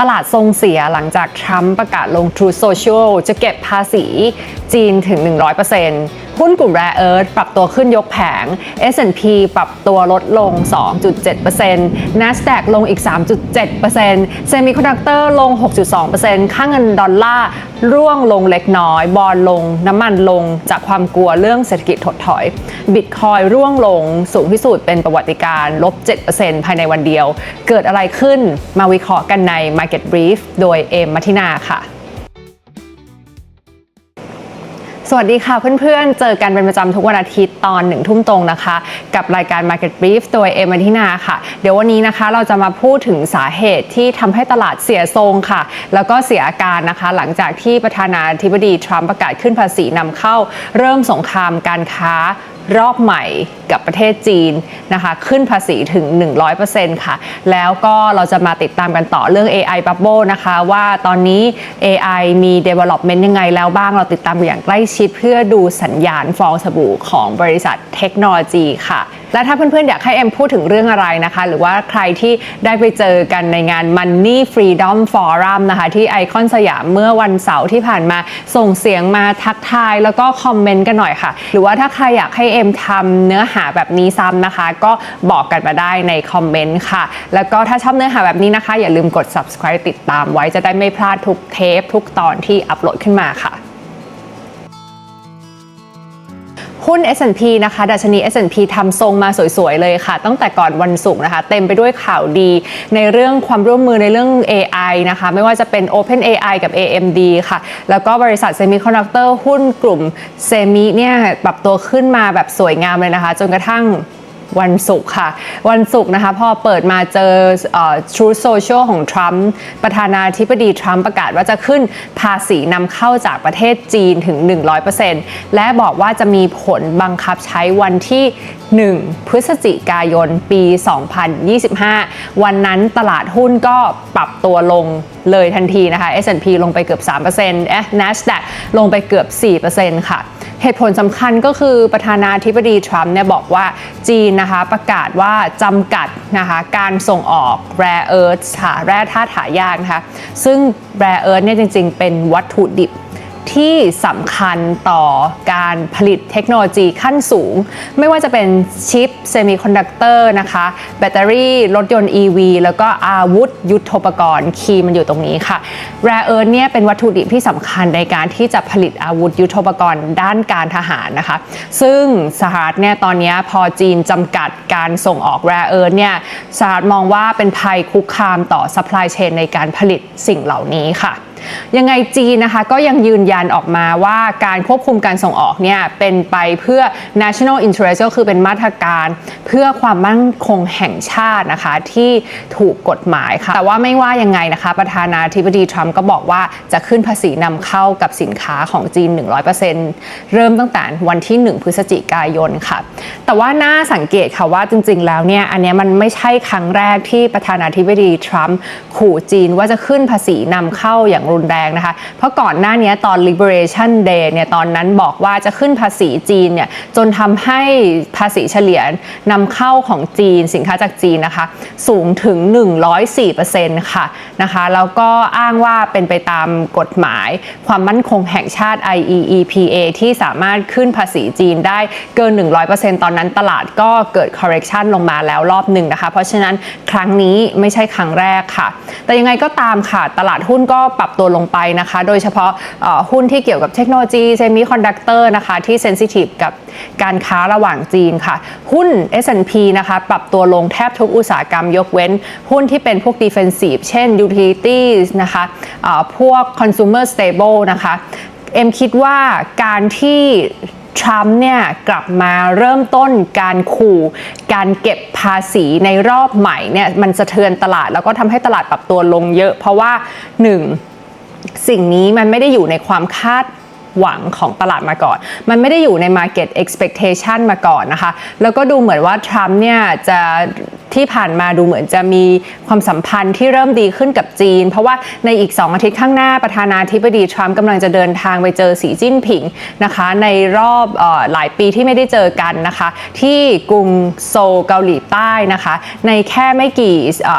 ตลาดทรงเสียหลังจากทรัมป์ประกาศลง True Social จะเก็บภาษีจีนถึง 100% หุ้นกลุ่ม Rare Earth ปรับตัวขึ้นยกแผง S&P ปรับตัวลดลง 2.7% NASDAQ ลงอีก 3.7% Semiconductor ลง 6.2%ค่าเงินดอลลาร์ร่วงลงเล็กน้อย บอลลง น้ำมันลงจากความกลัวเรื่องเศรษฐกิจถดถอย บิตคอยร่วงลงสูงที่สุดเป็นประวัติการ์ลบ 7%ภายในวันเดียว เกิดอะไรขึ้นมาวิเคราะห์กันใน Market Brief โดยเอมมัทินาค่ะ สวัสดีค่ะเพื่อนๆ เจอกันเป็นประจำทุกวันอาทิตย์ตอนหนึ่งทุ่มตรงนะคะ กับรายการ Market Brief โดยเอมมัทินาค่ะ เดี๋ยววันนี้นะคะเราจะมาพูดถึงสาเหตุที่ทำให้ตลาดเสียทรงค่ะ แล้วก็เสียอาการนะคะ หลังจากที่ประธานาธิบดีทรัมป์ประกาศขึ้นภาษีนำเข้า เริ่มสงครามการค้า รอบใหม่กับประเทศจีนนะคะขึ้นภาษีถึง 100%ค่ะ แล้วก็เราจะมาติดตามกันต่อเรื่อง AI Bubble นะคะว่าตอนนี้ AI มี development ยังไงแล้วบ้างเราติดตามอย่างใกล้ชิด เพื่อดูสัญญาณฟองสบู่ของบริษัทเทคโนโลยีค่ะ และถ้าเพื่อนๆ อยากให้เอ็มพูดถึงเรื่องอะไรนะคะ หรือว่าใครที่ได้ไปเจอกันในงาน Money Freedom Forum นะคะ ที่ไอคอนสยามเมื่อวันเสาร์ที่ผ่านมาส่งเสียงมาทักทายแล้วก็คอมเมนต์กันหน่อยค่ะ หรือว่าถ้าใครอยากให้เอ็มทำเนื้อหาแบบนี้ซ้ำนะคะ ก็บอกกันมาได้ในคอมเมนต์ค่ะ แล้วก็ถ้าชอบเนื้อหาแบบนี้นะคะ อย่าลืมกด subscribe ติดตามไว้จะได้ไม่พลาดทุกเทปทุกตอนที่อัปโหลดขึ้นมาค่ะ หุ้น S&P นะคะดัชนี S&P ทำทรงมาสวยๆ เลยค่ะ ตั้งแต่ก่อนวันศุกร์นะคะ เต็มไปด้วยข่าวดีในเรื่องความร่วมมือในเรื่อง AI นะคะ ไม่ว่าจะเป็น Open AI กับ AMD ค่ะ แล้วก็บริษัทเซมิคอนดักเตอร์หุ้นกลุ่มเซมิเนี่ยปรับตัวขึ้นมาแบบสวยงามเลยนะคะ จนกระทั่ง วันศุกร์ค่ะ วันศุกร์นะคะพอเปิดมาเจอเอ่อ Truth Social ของทรัมป์ประธานาธิบดีทรัมป์ประกาศว่าจะขึ้นภาษีนำเข้าจากประเทศจีนถึง 100%และบอกว่าจะมีผลบังคับใช้วันที่ 1 พฤศจิกายนปี 2025 วันนั้นตลาดหุ้นก็ปรับตัวลงเลยทันทีนะคะ S&P ลงไปเกือบ 3%เอ๊ะ NASDAQ ลงไปเกือบ 4%ค่ะ เหตุผลสำคัญก็คือประธานาธิบดีทรัมป์เนี่ยบอกว่าจีนนะคะประกาศว่าจำกัดนะคะการส่งออกแร่เอิร์ธค่ะแร่ธาตุหายากนะคะซึ่งแร่เอิร์ธเนี่ยจริงๆ เป็นวัตถุดิบ ที่สำคัญต่อการผลิตเทคโนโลยีขั้นสูง ไม่ว่าจะเป็นชิปเซมิคอนดักเตอร์นะคะ แบตเตอรี่ รถยนต์ EV แล้วก็อาวุธ ยุทโธปกรณ์คีย์มันอยู่ตรงนี้ค่ะ Rare Earth เนี่ยเป็นวัตถุดิบที่สำคัญในการที่จะผลิตอาวุธยุทโธปกรณ์ด้านการทหารนะคะ ซึ่งสหรัฐเนี่ยตอนนี้พอจีนจำกัดการส่งออก Rare Earth เนี่ยสหรัฐมองว่าเป็นภัยคุกคามต่อ supply chain ในการผลิตสิ่งเหล่านี้ค่ะ ยังไงจีนนะคะก็ยังยืนยันออกมาว่าการควบคุมการส่งออกเนี่ยเป็นไปเพื่อ national interest ก็คือเป็นมาตรการเพื่อความมั่นคงแห่งชาตินะคะที่ถูกกฎหมายค่ะ แต่ว่าไม่ว่ายังไงนะคะ ประธานาธิบดีทรัมป์ก็บอกว่าจะขึ้นภาษีนำเข้ากับสินค้าของจีน 100%เริ่มตั้งแต่วันที่ 1 พฤศจิกายนค่ะ แต่ว่าน่าสังเกตค่ะว่าจริง ๆ แล้วเนี่ยอันนี้มันไม่ใช่ครั้งแรกที่ประธานาธิบดีทรัมป์ขู่จีนว่าจะขึ้นภาษีนำเข้าอย่างรุนแรงนะคะ เพราะก่อนหน้านี้ตอน Liberation Day เนี่ยตอนนั้นบอกว่าจะขึ้นภาษีจีนเนี่ยจนทำให้ภาษีเฉลี่ยนำเข้าของจีนสินค้าจากจีนนะคะ สูงถึง 104%ค่ะนะคะแล้วก็อ้างว่าเป็นไปตามกฎหมายความมั่นคงแห่งชาติ IEEPA ที่สามารถขึ้นภาษีจีนได้เกิน 100%ตอนนั้นตลาดก็เกิด correction ลงมาแล้วรอบหนึ่งนะคะ เพราะฉะนั้นครั้งนี้ไม่ใช่ครั้งแรกค่ะ แต่ยังไงก็ตามค่ะ ตลาดหุ้นก็ปรับตัวลงไปนะคะ โดยเฉพาะหุ้นที่เกี่ยวกับเทคโนโลยีเซมิคอนดักเตอร์นะคะ ที่เซนซิทีฟกับการค้าระหว่างจีนค่ะ หุ้น S&P นะคะ ปรับตัวลงแทบทุกอุตสาหกรรมยกเว้น หุ้นที่เป็นพวก defensive เช่น utilities นะคะเอ่อพวก consumer stable นะคะ เอ็มคิดว่าการที่ทรัมป์เนี่ยกลับมาเริ่มต้นการขู่การเก็บภาษีในรอบใหม่เนี่ยมันสะเทือนตลาดแล้วก็ทำให้ตลาดปรับตัวลงเยอะ เพราะว่า 1. สิ่งนี้มันไม่ได้อยู่ในความคาดหวังของตลาดมาก่อน มันไม่ได้อยู่ใน market expectation มาก่อนนะคะ แล้วก็ดูเหมือนว่าทรัมป์เนี่ยจะที่ผ่านมาดูเหมือนจะมีความสัมพันธ์ที่เริ่มดีขึ้นกับจีน เพราะว่าในอีก 2 อาทิตย์ข้างหน้าประธานาธิบดีทรัมป์กำลังจะเดินทางไปเจอสีจิ้นผิงนะคะ ในรอบออหลายปีที่ไม่ได้เจอกันนะคะ ที่กรุงโซลเกาหลีใต้นะคะ ในแค่ไม่กี่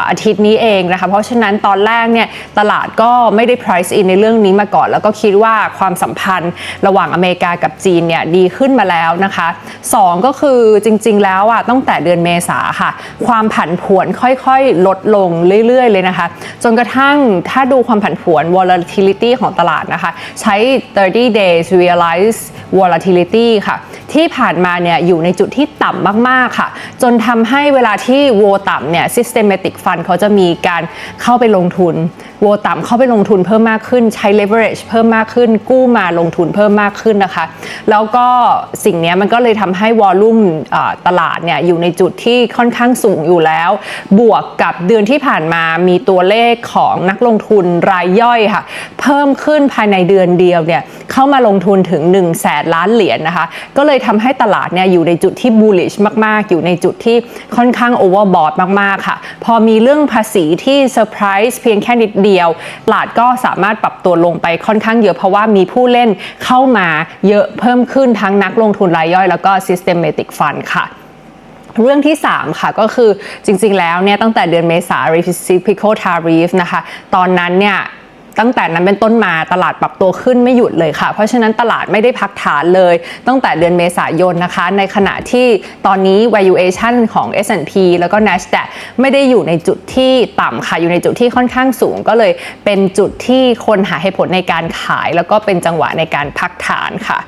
อาทิตย์นี้เองนะคะ เพราะฉะนั้นตอนแรกเนี่ยตลาดก็ไม่ได้ price in ในเรื่องนี้มาก่อน แล้วก็คิดว่าความสัมพันธ์ระหว่างอเมริกากับจีนเนี่ยดีขึ้นมาแล้วนะคะสองก็คือจริง ๆ แล้วอะตั้งแต่เดือนเมษาค่ะความความผันผวนค่อยๆ ลดลงเรื่อยๆ เลยนะคะ จนกระทั่งถ้าดูความผันผวน volatility ของตลาดนะคะ ใช้ 30 days realize volatility ค่ะ ที่ผ่านมาเนี่ยอยู่ในจุดที่ต่ำมากๆค่ะ จนทำให้เวลาที่โวต่ำเนี่ย systematic fund เขาจะมีการเข้าไปลงทุน โวต่ำเข้าไปลงทุนเพิ่มมากขึ้น ใช้ leverage เพิ่มมากขึ้น กู้มาลงทุนเพิ่มมากขึ้นนะคะ แล้วก็สิ่งนี้มันก็เลยทำให้วอลลุ่มตลาดเนี่ยอยู่ในจุดที่ค่อนข้างสูงอยู่แล้ว บวกกับเดือนที่ผ่านมามีตัวเลขของนักลงทุนรายย่อยค่ะ เพิ่มขึ้นภายในเดือนเดียวเนี่ยเข้ามาลงทุนถึง1 0 0 0 0แสนล้านเหรียญนะคะ ก็เลยทำให้ตลาดเนี่ยอยู่ในจุดที่ bullish มาก ๆ อยู่ในจุดที่ค่อนข้าง overbought มาก ๆ ค่ะ พอมีเรื่องภาษีที่เซอร์ไพรส์เพียงแค่นิดเดียวตลาดก็สามารถปรับตัวลงไปค่อนข้างเยอะเพราะว่ามีผู้เล่นเข้ามาเยอะเพิ่มขึ้นทั้งนักลงทุนรายย่อยแล้วก็ systematic fund ค่ะเรื่องที่ 3 ค่ะก็คือจริงๆแล้วเนี่ยตั้งแต่เดือนเมษา reciprocal tariff นะคะ ตอนนั้นเนี่ย ตั้งแต่นั้นเป็นต้นมาตลาดปรับตัวขึ้นไม่หยุดเลยค่ะ เพราะฉะนั้นตลาดไม่ได้พักฐานเลย ตั้งแต่เดือนเมษายนนะคะ ในขณะที่ตอนนี้ valuation ของ S&P แล้วก็ NASDAQ ไม่ได้อยู่ในจุดที่ต่ำค่ะ อยู่ในจุดที่ค่อนข้างสูง ก็เลยเป็นจุดที่คนหาเหตุผลในการขาย แล้วก็เป็นจังหวะในการพักฐานค่ะ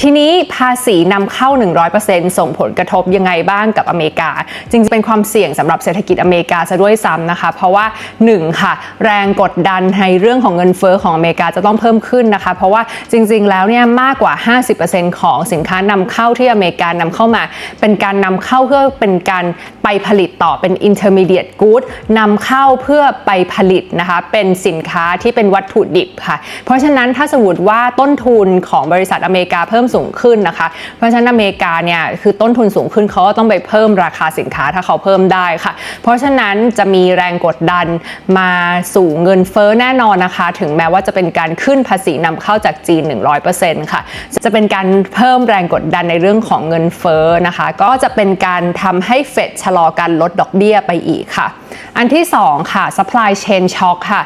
ทีนี้ภาษีนำเข้า 100%ส่งผลกระทบยังไงบ้างกับอเมริกา จริงๆเป็นความเสี่ยงสำหรับเศรษฐกิจอเมริกาซะด้วยซ้ำนะคะ เพราะว่า 1 ค่ะ แรงกดดันในเรื่องของเงินเฟอ้อของอเมริกาจะต้องเพิ่มขึ้นนะคะ เพราะว่าจริง ๆ แล้วเนี่ยมากกว่า 50%ของสินค้านำเข้าที่อเมริกานำเข้ามา เป็นการนำเข้าเพื่อเป็นการไปผลิตต่อเป็น intermediate good นำเข้าเพื่อไปผลิตนะคะเป็นสินค้าที่เป็นวัตถุดิบค่ะ เพราะฉะนั้นถ้าสมมติว่าต้นทุนของบริษัทอเมริกาเพิ่มสูงขึ้นนะคะ เพราะฉะนั้นอเมริกาเนี่ยคือต้นทุนสูงขึ้นเขาก็ต้องไปเพิ่มราคาสินค้าถ้าเขาเพิ่มได้ค่ะ เพราะฉะนั้นจะมีแรงกดดันมาสู่เงินเฟ้อแน่นอนนะคะ ถึงแม้ว่าจะเป็นการขึ้นภาษีนำเข้าจากจีน 100%ค่ะ จะเป็นการเพิ่มแรงกดดันในเรื่องของเงินเฟ้อนะคะ ก็จะเป็นการทำให้เฟดชะลอการลดดอกเบี้ยไปอีกค่ะ อันที่ 2 ค่ะ supply chain shock ค่ะ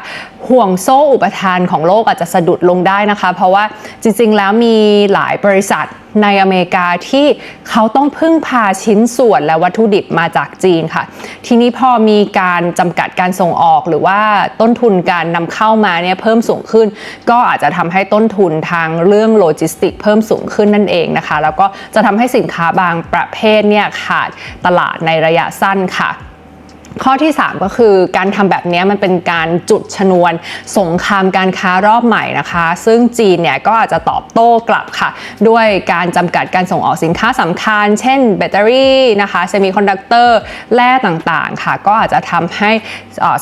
ห่วงโซ่อุปทานของโลกอาจจะสะดุดลงได้นะคะ เพราะว่าจริงๆแล้วมีหลายบริษัทในอเมริกาที่เขาต้องพึ่งพาชิ้นส่วนและวัตถุดิบมาจากจีนค่ะ ทีนี้พอมีการจำกัดการส่งออกหรือว่าต้นทุนการนำเข้ามาเนี่ยเพิ่มสูงขึ้น ก็อาจจะทำให้ต้นทุนทางเรื่องโลจิสติกเพิ่มสูงขึ้นนั่นเองนะคะ แล้วก็จะทำให้สินค้าบางประเภทเนี่ยขาดตลาดในระยะสั้นค่ะ ข้อที่ 3 ก็คือการทำแบบนี้มันเป็นการจุดชนวนสงครามการค้ารอบใหม่นะคะ ซึ่งจีนเนี่ยก็อาจจะตอบโต้กลับค่ะ ด้วยการจำกัดการส่งออกสินค้าสำคัญ เช่นแบตเตอรี่นะคะเซมิคอนดักเตอร์แร่ต่างๆค่ะ ก็อาจจะทำให้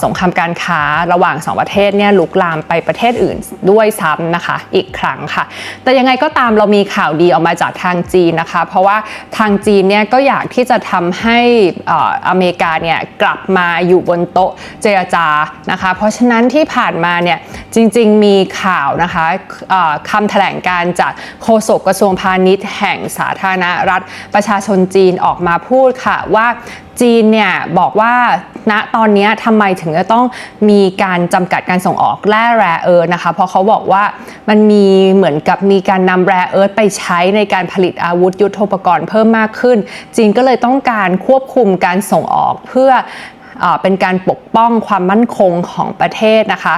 สงครามการค้าระหว่าง 2 ประเทศเนี่ยลุกลามไปประเทศอื่นด้วยซ้ำนะคะ อีกครั้งค่ะ แต่ยังไงก็ตามเรามีข่าวดีออกมาจากทางจีนนะคะ เพราะว่าทางจีนเนี่ยก็อยากที่จะทำให้อเมริกาเนี่ยกลับมาอยู่บนโต๊ะเจรจานะคะ เพราะฉะนั้นที่ผ่านมาเนี่ยจริง ๆ มีข่าวนะคะคำแถลงการจากโฆษกกระทรวงพาณิชย์แห่งสาธารณรัฐประชาชนจีนออกมาพูดค่ะว่าจีนเนี่ยบอกว่าณตอนนี้ทำไมถึงจะต้องมีการจำกัดการส่งออกแร่แร่เอิร์ธนะคะเพราะเขาบอกว่ามันมีเหมือนกับมีการนำแร่เอิร์ธไปใช้ในการผลิตอาวุธยุโทโธปกรณ์เพิ่มมากขึ้น จีนก็เลยต้องการควบคุมการส่งออกเพื่อ เป็นการปกป้องความมั่นคงของประเทศนะคะ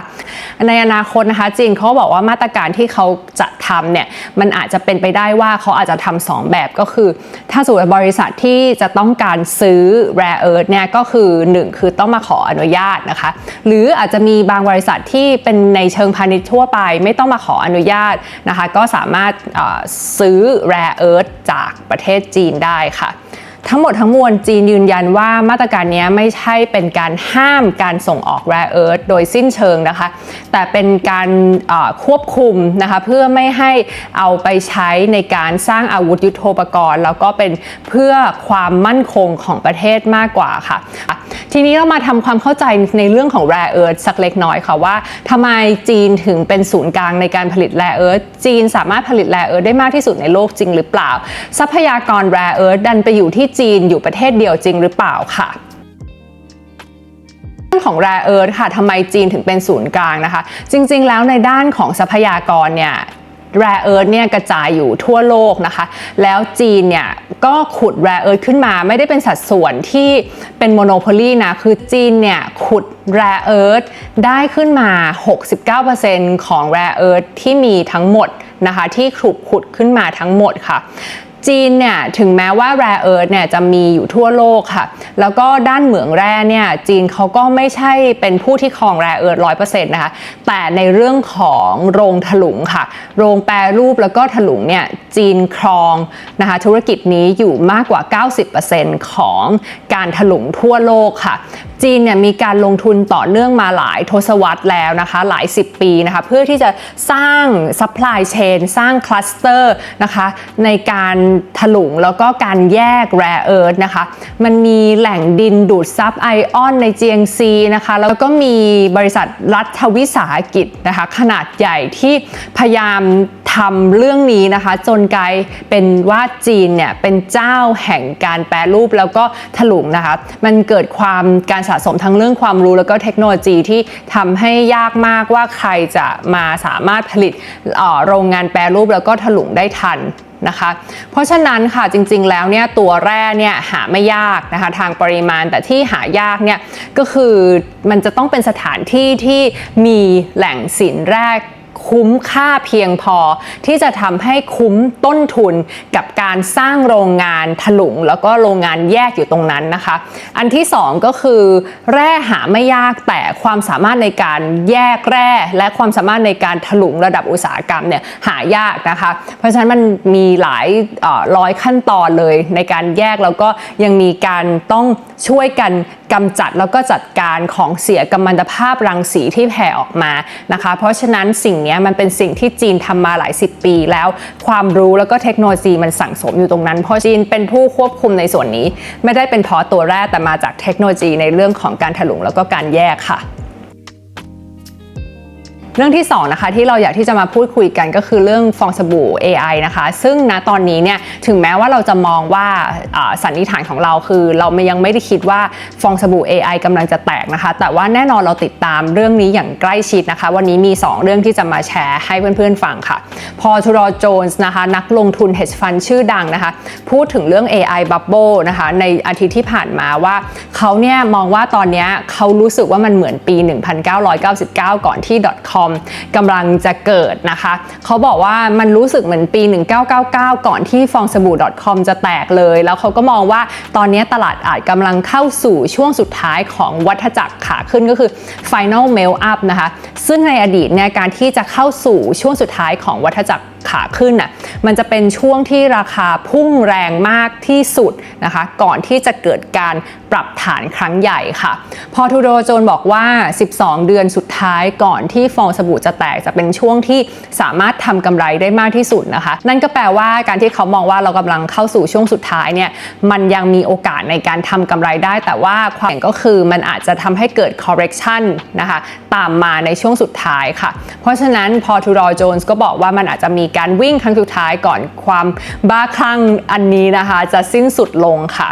ในอนาคตนะคะจีนเขาบอกว่ามาตรการที่เขาจะทำเนี่ยมันอาจจะเป็นไปได้ว่าเขาอาจจะทำสองแบบก็คือ ถ้าสมมติบริษัทที่จะต้องการซื้อ rare earth เนี่ยก็คือ 1 คือต้องมาขออนุญาตนะคะ หรืออาจจะมีบางบริษัทที่เป็นในเชิงพาณิชย์ทั่วไป ไม่ต้องมาขออนุญาตนะคะ ก็สามารถซื้อ rare earth จากประเทศจีนได้ค่ะ ทั้งหมดทั้งมวลจีนยืนยันว่ามาตรการนี้ไม่ใช่เป็นการห้ามการส่งออก rare earth โดยสิ้นเชิงนะคะ แต่เป็นการควบคุมนะคะเพื่อไม่ให้เอาไปใช้ในการสร้างอาวุธยุโทโธปกรณ์ แล้วก็เป็นเพื่อความมั่นคงของประเทศมากกว่าค่ะ ทีนี้เรามาทำความเข้าใจในเรื่องของ rare earth สักเล็กน้อยค่ะว่าทำไมจีนถึงเป็นศูนย์กลางในการผลิต rare earth จีนสามารถผลิต rare earth ได้มากที่สุดในโลกจริงหรือเปล่า ทรัพยากร rare earth ดันไปอยู่ที่จีนอยู่ประเทศเดียวจริงหรือเปล่าค่ะของ rare earth ค่ะทำไมจีนถึงเป็นศูนย์กลางนะคะ จริงๆ แล้วในด้านของทรัพยากรเนี่ย rare earth เนี่ยกระจายอยู่ทั่วโลกนะคะ แล้วจีนเนี่ยก็ขุด rare earth ขึ้นมาไม่ได้เป็นสัดส่วนที่เป็น monopoly นะ คือจีนเนี่ยขุด rare earth ได้ขึ้นมา 69%ของ rare earth ที่มีทั้งหมดนะคะที่ถูกขุดขึ้นมาทั้งหมดค่ะ จีนเนี่ยถึงแม้ว่า rare earth เนี่ยจะมีอยู่ทั่วโลกค่ะ แล้วก็ด้านเหมืองแร่เนี่ยจีนเขาก็ไม่ใช่เป็นผู้ที่ครอง rare earth ร้อยเปอร์เซ็นต์นะคะแต่ในเรื่องของโรงถลุงค่ะ โรงแปรรูปแล้วก็ถลุงเนี่ยจีนครองนะคะธุรกิจนี้อยู่มากกว่า 90%ของการถลุงทั่วโลกค่ะ จีนเนี่ยมีการลงทุนต่อเนื่องมาหลายทศวรรษแล้วนะคะหลาย 10 ปีนะคะเพื่อที่จะสร้าง supply chain สร้างคลัสเตอร์นะคะในการถลุงแล้วก็การแยก rare earth นะคะมันมีแหล่งดินดูดซับไอออนใน GNC นะคะแล้วก็มีบริษัทรัฐวิสาหกิจนะคะขนาดใหญ่ที่พยายามทำเรื่องนี้นะคะจนกลายเป็นว่าจีนเนี่ยเป็นเจ้าแห่งการแปรรูปแล้วก็ถลุงนะคะมันเกิดความการสะสมทั้งเรื่องความรู้แล้วก็เทคโนโลยีที่ทำให้ยากมากว่าใครจะมาสามารถผลิตออโรงงานแปรรูปแล้วก็ถลุงได้ทันนะคะเพราะฉะนั้นค่ะจริงๆแล้วเนี่ยตัวแร่เนี่ยหาไม่ยากนะคะทางปริมาณแต่ที่หายากเนี่ยก็คือมันจะต้องเป็นสถานที่ที่มีแหล่งสินแร่ คุ้มค่าเพียงพอ ที่จะทำให้คุ้มต้นทุนกับการสร้างโรงงานถลุง แล้วก็โรงงานแยกอยู่ตรงนั้นนะคะ อันที่สองก็คือ แร่หาไม่ยากแต่ความสามารถในการแยกแร่ และความสามารถในการถลุงระดับอุตสาหกรรมเนี่ยหายากนะคะ เพราะฉะนั้นมันมีหลายร้อยขั้นตอนเลยในการแยกแล้วก็ยังมีการต้องช่วยกัน กำจัดแล้วก็จัดการของเสียกัมมันตภาพรังสีที่แผ่ออกมานะคะ เพราะฉะนั้นสิ่งนี้มันเป็นสิ่งที่จีนทำมาหลายสิบปีแล้ว ความรู้แล้วก็เทคโนโลยีมันสั่งสมอยู่ตรงนั้น เพราะจีนเป็นผู้ควบคุมในส่วนนี้ ไม่ได้เป็นเพราะตัวแรกแต่มาจากเทคโนโลยีในเรื่องของการถลุงแล้วก็การแยกค่ะ เรื่องที่2นะคะที่เราอยากที่จะมาพูดคุยกันก็คือเรื่องฟองสบู่ AI นะคะ ซึ่งณตอนนี้เนี่ยถึงแม้ว่าเราจะมองว่าสันนิษฐานของเราคือ เรายังไม่ได้คิดว่าฟองสบู่ AI กำลังจะแตกนะคะ แต่ว่าแน่นอนเราติดตามเรื่องนี้อย่างใกล้ชิดนะคะ วันนี้มี 2 เรื่องที่จะมาแชร์ให้เพื่อนๆฟังค่ะ พอทูรอโจนส์นะคะ นักลงทุน hedge fund ชื่อดังนะคะ พูดถึงเรื่อง AI bubble นะคะ ในอาทิตย์ที่ผ่านมาว่าเขาเนี่ยมองว่าตอนนี้เขารู้สึกว่ามันเหมือนปี 1999 ก่อนที่ .com กำลังจะเกิดนะคะเขาบอกว่ามันรู้สึกเหมือนปี 1999 ก่อนที่ฟองสบู่ .com จะแตกเลย แล้วเขาก็มองว่าตอนนี้ตลาดอาจกำลังเข้าสู่ช่วงสุดท้ายของวัฏจักรขาขึ้นก็คือ final melt up นะคะ ซึ่งในอดีตเนี่ยการที่จะเข้าสู่ช่วงสุดท้ายของวัฏจักร ขาขึ้นน่ะมันจะเป็นช่วงที่ราคาพุ่งแรงมากที่สุดนะคะก่อนที่จะเกิดการปรับฐานครั้งใหญ่ค่ะ พอทูโดโจนบอกว่า 12 เดือนสุดท้ายก่อนที่ฟองสบู่จะแตกจะเป็นช่วงที่สามารถทำกำไรได้มากที่สุดนะคะ นั่นก็แปลว่าการที่เขามองว่าเรากำลังเข้าสู่ช่วงสุดท้ายเนี่ยมันยังมีโอกาสในการทำกำไรได้ แต่ว่าความเสี่ยงก็คือมันอาจจะทำให้เกิด correction นะคะตามมาในช่วงสุดท้ายค่ะ เพราะฉะนั้นพอทูรอโจนส์ก็บอกว่ามันอาจจะมีการวิ่งครั้งสุดท้ายก่อนความบ้าคลั่งอันนี้นะคะ จะสิ้นสุดลงค่ะ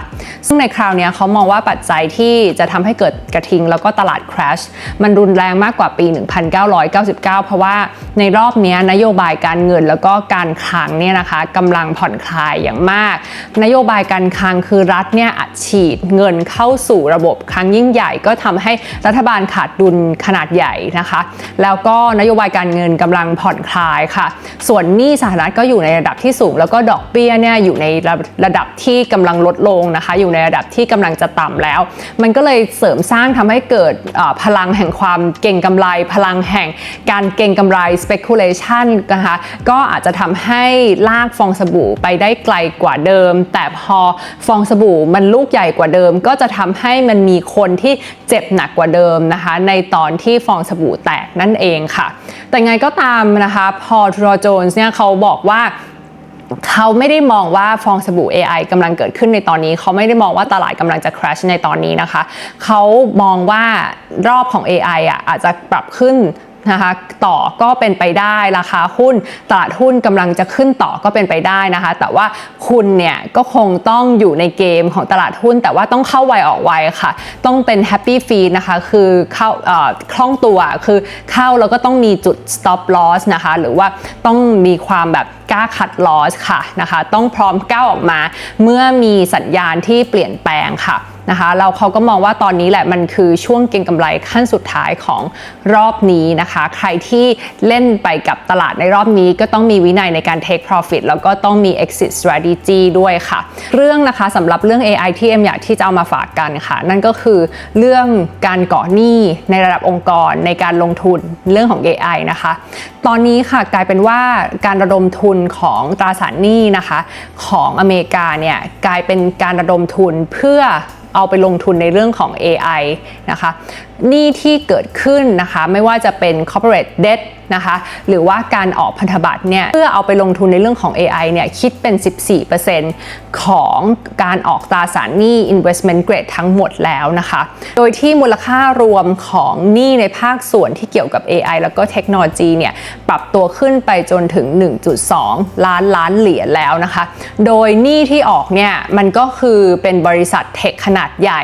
ซึ่งในคราวนี้เขามองว่าปัจจัยที่จะทำให้เกิดกระทิง แล้วก็ตลาด crash มันรุนแรงมากกว่าปี 1999 เพราะว่าในรอบนี้นโยบายการเงินแล้วก็การคลังเนี่ยนะคะกำลังผ่อนคลายอย่างมาก นโยบายการคลังคือรัฐเนี่ยอัดฉีดเงินเข้าสู่ระบบครั้งยิ่งใหญ่ก็ทำให้รัฐบาลขาดดุลขนาดใหญ่นะคะ แล้วก็นโยบายการเงินกำลังผ่อนคลายค่ะ ส่วนหนี้สหรัฐก็อยู่ในระดับที่สูง แล้วก็ดอกเบี้ยเนี่ยอยู่ในระระดับที่กำลังลดลงนะคะ อยู่ในระดับที่กำลังจะต่ำแล้ว มันก็เลยเสริมสร้างทำให้เกิดพลังแห่งความเก่งกำไร พลังแห่งการเก่งกำไร speculation นะคะก็อาจจะทำให้ลากฟองสบู่ไปได้ไกลกว่าเดิม แต่พอฟองสบู่มันลูกใหญ่กว่าเดิม ก็จะทำให้มันมีคนที่เจ็บหนักกว่าเดิมนะคะ ในตอนที่ฟองสบู่แตกนั่นเองค่ะ แต่ไงก็ตามนะคะพอทรโจนส์เนี่ยเขาบอกว่าเขาไม่ได้มองว่าฟองสบู่ AI กำลังเกิดขึ้นในตอนนี้ เขาไม่ได้มองว่าตลาดกำลังจะ crash ในตอนนี้นะคะ เขามองว่ารอบของ AI อะอาจจะปรับขึ้น นะคะต่อก็เป็นไปได้ราคาหุ้นตลาดหุ้นกำลังจะขึ้นต่อก็เป็นไปได้นะคะ แต่ว่าคุณเนี่ยก็คงต้องอยู่ในเกมของตลาดหุ้น แต่ว่าต้องเข้าไวออกไวค่ะ ต้องเป็น happy feed นะคะคือเข้าคล่องตัวคือเข้าแล้วก็ต้องมีจุด stop loss นะคะ หรือว่าต้องมีความแบบกล้าคัดลอสค่ะนะคะ ต้องพร้อมก้าวออกมา เมื่อมีสัญญาณที่เปลี่ยนแปลงค่ะ นะคะเราเขาก็มองว่าตอนนี้แหละมันคือช่วงเก็งกำไรขั้นสุดท้ายของรอบนี้นะคะ ใครที่เล่นไปกับตลาดในรอบนี้ก็ต้องมีวินัยในการ take profit แล้วก็ต้องมี exit strategy ด้วยค่ะ เรื่องนะคะสำหรับเรื่อง AI ที่เอ็มอยากที่จะเอามาฝากกันค่ะ นั่นก็คือเรื่องการก่อหนี้ในระดับองค์กรในการลงทุนเรื่องของ AI นะคะ ตอนนี้ค่ะกลายเป็นว่าการระดมทุนของตราสารหนี้นะคะ ของอเมริกาเนี่ยกลายเป็นการระดมทุนเพื่อ เอาไปลงทุนในเรื่องของ AI นะคะหนี้ที่เกิดขึ้นนะคะ ไม่ว่าจะเป็น corporate debt นะคะหรือว่าการออกพันธบัตรเนี่ยเพื่อเอาไปลงทุนในเรื่องของ AI เนี่ยคิดเป็น 14%ของการออกตราสารหนี้ investment grade ทั้งหมดแล้วนะคะ โดยที่มูลค่ารวมของหนี้ในภาคส่วนที่เกี่ยวกับ AI แล้วก็เทคโนโลยีเนี่ยปรับตัวขึ้นไปจนถึง 1.2 ล้านล้านเหรียญแล้วนะคะ โดยหนี้ที่ออกเนี่ยมันก็คือเป็นบริษัทเทคขนาดใหญ่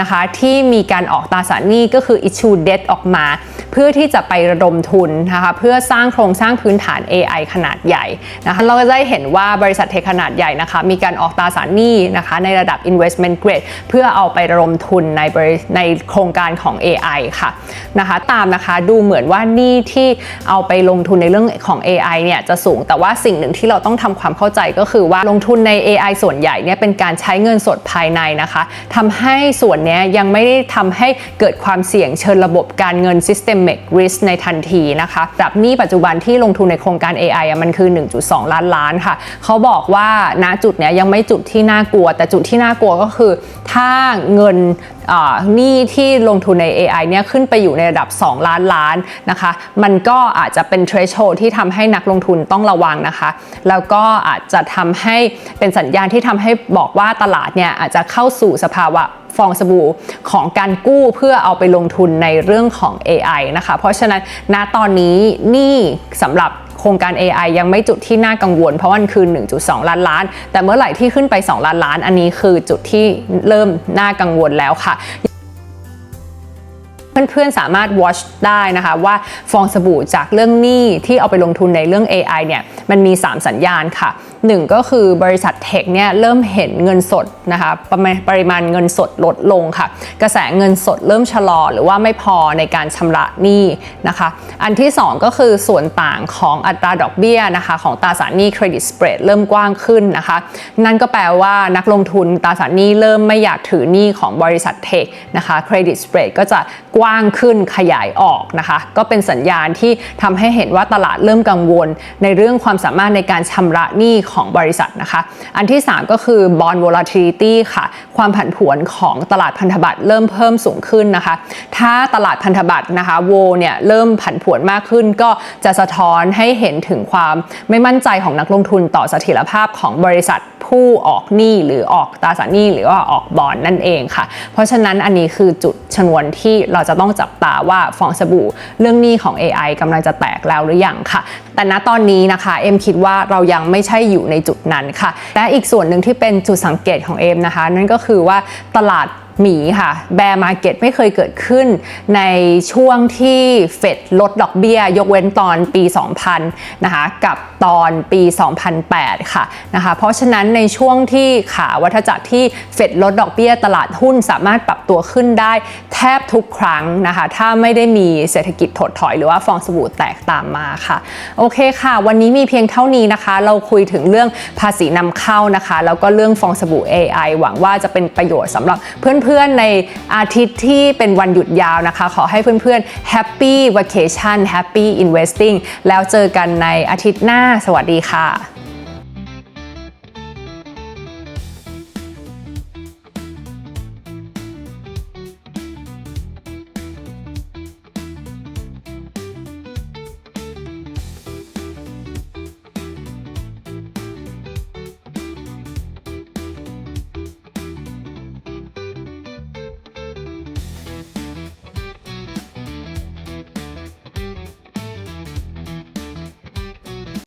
นะคะที่มีการออกตราสารหนี้ก็คือ issue debt ออกมา เพื่อที่จะไประดมทุนนะคะเพื่อสร้างโครงสร้างพื้นฐาน AI ขนาดใหญ่นะคะเราก็ได้เห็นว่าบริษัทเทคขนาดใหญ่นะคะมีการออกตราสารหนี้นะคะในระดับ investment grade เพื่อเอาไประดมทุนในบริในโครงการของ AI ค่ะนะคะตามนะคะดูเหมือนว่าหนี้ที่เอาไปลงทุนในเรื่องของ AI เนี่ยจะสูงแต่ว่าสิ่งหนึ่งที่เราต้องทำความเข้าใจก็คือว่าลงทุนใน AI ส่วนใหญ่เนี่ยเป็นการใช้เงินสดภายในนะคะทำให้ส่วนนี้ยยังไม่ได้ทำให้เกิดความเสี่ยงเชิญระบบการเงิน systemic risk ในทันทีนะคะดับหนี้ปัจจุบันที่ลงทุนในโครงการ AI อะมันคือ 1.2 ล้านล้านค่ะ เขาบอกว่าณจุดเนี้ยยังไม่จุดที่น่ากลัว แต่จุดที่น่ากลัวก็คือ ถ้าเงินหนี้ที่ลงทุนใน AI เนี่ยขึ้นไปอยู่ในระดับ 2 ล้านล้านนะคะ มันก็อาจจะเป็น threshold ที่ทำให้นักลงทุนต้องระวังนะคะ แล้วก็อาจจะทำให้เป็นสัญญาณที่ทำให้บอกว่าตลาดเนี่ยอาจจะเข้าสู่สภาวะฟองสบู่ของการกู้เพื่อเอาไปลงทุนในเรื่องของ AI นะคะ เพราะฉะนั้นณตอนนี้หนี่สำหรับ ครงการ AI ยังไม่จุดที่น่ากังวล เพราะวันคือ 1.2 ล้านล้าน แต่เมื่อไหร่ที่ขึ้นไป 2 ล้านล้าน อันนี้คือจุดที่เริ่มน่ากังวลแล้วค่ะ พื่อนๆสามารถ watch ได้นะคะว่าฟองสบู่จากเรื่องหนี้ที่เอาไปลงทุนในเรื่อง AI เนี่ยมันมี 3 สัญญาณค่ะ 1 ก็คือบริษัทเทคเนี่ยเริ่มเห็นเงินสดนะคะปรปริมาณเงินสดลดลงค่ะ กระแสเงินสดเริ่มชะลอหรือว่าไม่พอในการชำระหนี้นะคะ อันที่ 2 ก็คือส่วนต่างของอัตราดอกเบี้ยนะคะของตราสารหนี้เครดิตสเปรดเริ่มกว้างขึ้นนะคะ นั่นก็แปลว่านักลงทุนตราสารหนี้เริ่มไม่อยากถือหนี้ของบริษัทเทคนะคะเครดิตสเปรดก็จะกว้างขึ้นขยายออกนะคะ ก็เป็นสัญญาณที่ทำให้เห็นว่าตลาดเริ่มกังวล ในเรื่องความสามารถในการชำระหนี้ของบริษัทนะคะ อันที่ 3 ก็คือ bond volatility ค่ะ ความผันผวนของตลาดพันธบัตรเริ่มเพิ่มสูงขึ้นนะคะ ถ้าตลาดพันธบัตรนะคะโวเนี่ยเริ่มผันผวนมากขึ้น ก็จะสะท้อนให้เห็นถึงความไม่มั่นใจของนักลงทุนต่อเสถียรภาพของบริษัทผู้ออกหนี้หรือออกตราสารหนี้หรือว่าออกบอลนั่นเองค่ะ เพราะฉะนั้นอันนี้คือจุดชนวนที่เราจะต้ององจับตาว่าฟองสบู่เรื่องหนี้ของ AI กำลังจะแตกแล้วหรือยังค่ะ แต่ณตอนนี้นะคะเอ็มคิดว่าเรายังไม่ใช่อยู่ในจุดนั้นค่ะ และอีกส่วนหนึ่งที่เป็นจุดสังเกตของเอ็มนะคะ นั่นก็คือว่าตลาด หมีค่ะแบร์มาเก็ตไม่เคยเกิดขึ้นในช่วงที่เฟดลดดอกเบี้ย ยกเว้นตอนปี 2000 นะคะกับตอนปี 2008 ค่ะนะคะเพราะฉะนั้นในช่วงที่ขาวัฏจักรที่เฟดลดดอกเบี้ยตลาดหุ้นสามารถปรับตัวขึ้นได้แทบทุกครั้งนะคะถ้าไม่ได้มีเศรษฐกิจถดถอยหรือว่าฟองสบู่แตกตามมาค่ะโอเคค่ะ วันนี้มีเพียงเท่านี้นะคะ เราคุยถึงเรื่องภาษีนำเข้านะคะแล้วก็เรื่องฟองสบู่ AI หวังว่าจะเป็นประโยชน์สำหรับเพื่อนพื่อนๆ ในอาทิตย์ที่เป็นวันหยุดยาวนะคะ ขอให้เพื่อนๆ Happy Vacation Happy Investing แล้วเจอกันในอาทิตย์หน้า สวัสดีค่ะ